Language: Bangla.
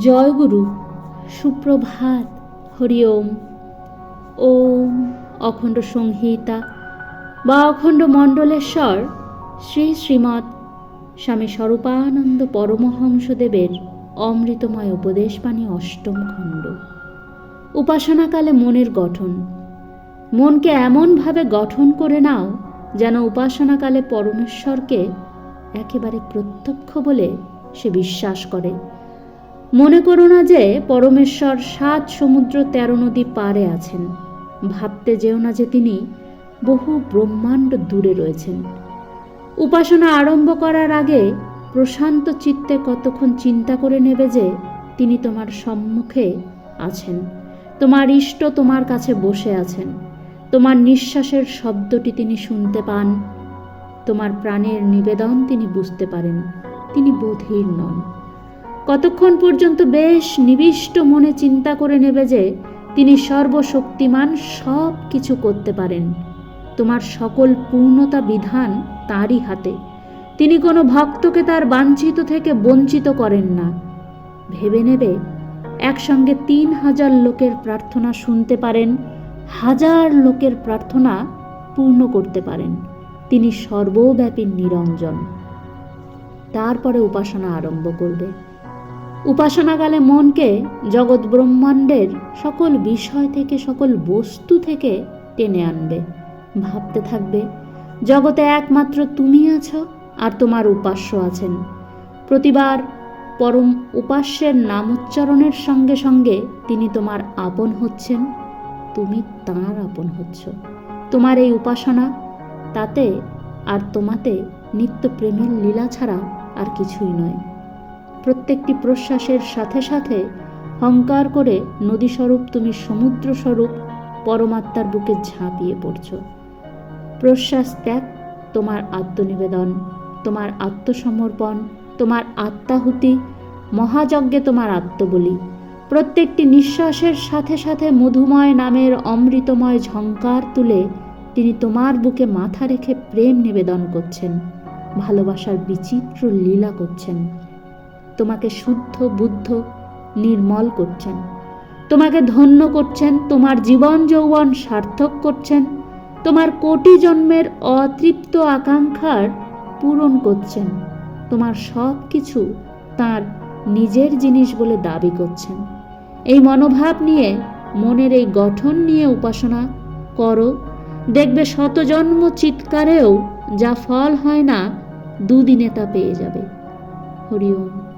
জয়গুরু, সুপ্রভাত, হরি ওম। ওম অখণ্ড সংহিতা বা অখণ্ড মণ্ডলেশ্বর শ্রী শ্রীমৎ স্বামী স্বরূপানন্দ পরমহংসদেবের অমৃতময় উপদেশবাণী অষ্টম খণ্ড। উপাসনাকালে মনের গঠন। মনকে এমনভাবে গঠন করে নাও যেন উপাসনাকালে পরমেশ্বরকে একেবারে প্রত্যক্ষ বলে সে বিশ্বাস করে। মনে করো না যে পরমেশ্বর সাত সমুদ্র তেরো নদী পারে আছেন। ভাবতে যেও না যে তিনি বহু ব্রহ্মাণ্ড দূরে রয়েছেন। উপাসনা আরম্ভ করার আগে প্রশান্ত চিত্তে কতক্ষণ চিন্তা করে নেবে যে তিনি তোমার সম্মুখে আছেন। তোমার ইষ্ট তোমার কাছে বসে আছেন। তোমার নিঃশ্বাসের শব্দটি তিনি শুনতে পান। তোমার প্রাণের নিবেদন তিনি বুঝতে পারেন। তিনি বোধীর নন। কতক্ষণ পর্যন্ত বেশ নিবিষ্ট মনে চিন্তা করে নেবে যে, তিনি সর্বশক্তিমান, সব কিছু করতে পারেন। তোমার সকল পূর্ণতা বিধান তারই হাতে। তিনি কোনো ভক্তকে তার বাঞ্ছিত থেকে বঞ্চিত করেন না। ভেবে নেবে, একসঙ্গে তিন হাজার লোকের প্রার্থনা শুনতে পারেন, হাজার লোকের প্রার্থনা পূর্ণ করতে পারেন। তিনি সর্বব্যাপী নিরঞ্জন। তারপরে উপাসনা আরম্ভ করবে। উপাসনাকালে মনকে জগৎ ব্রহ্মাণ্ডের সকল বিষয় থেকে, সকল বস্তু থেকে টেনে আনবে, ভাবতে থাকবে, জগতে একমাত্র তুমি আছো আর তোমার উপাস্য আছেন। প্রতিবার পরম উপাস্যের নাম উচ্চারণের সঙ্গে সঙ্গে তিনি তোমার আপন হচ্ছেন, তুমি তাঁর আপন হচ্ছ। তোমার এই উপাসনা তাতে আর তোমাতে নিত্য প্রেমের লীলা ছাড়া আর কিছুই নয়। প্রত্যেকটি প্রশ্বাসের সাথে সাথে হংকার করে নদীস্বরূপ তুমি সমুদ্র স্বরূপ পরমাত্মার বুকে ঝাঁপিয়ে পড়ছ। প্রশ্বাস ত্যাগ, তোমার আত্মনিবেদন, তোমার আত্মসমর্পণ, তোমার আত্মাহুতি, মহাযজ্ঞে তোমার আত্মবলি। প্রত্যেকটি নিঃশ্বাসের সাথে সাথে মধুময় নামের অমৃতময় ঝঙ্কার তুলে তিনি তোমার বুকে মাথা রেখে প্রেম নিবেদন করছেন। ভালোবাসার বিচিত্র লীলা করছেন। তোমাকে শুদ্ধ, বুদ্ধ, নির্মল করছেন। তোমাকে ধন্য করছেন, তোমার জীবন যৌবন সার্থক করছেন, তোমার কোটি জন্মের অতৃপ্ত আকাঙ্ক্ষার পূরণ করছেন, তোমার সব কিছু তার নিজের জিনিস বলে দাবি করছেন। এই মনোভাব নিয়ে, মনের এই গঠন নিয়ে উপাসনা করো। দেখবে শতজন্ম চিৎকারেও যা ফল হয় না দুদিনে তা পেয়ে যাবে। হরি ওম।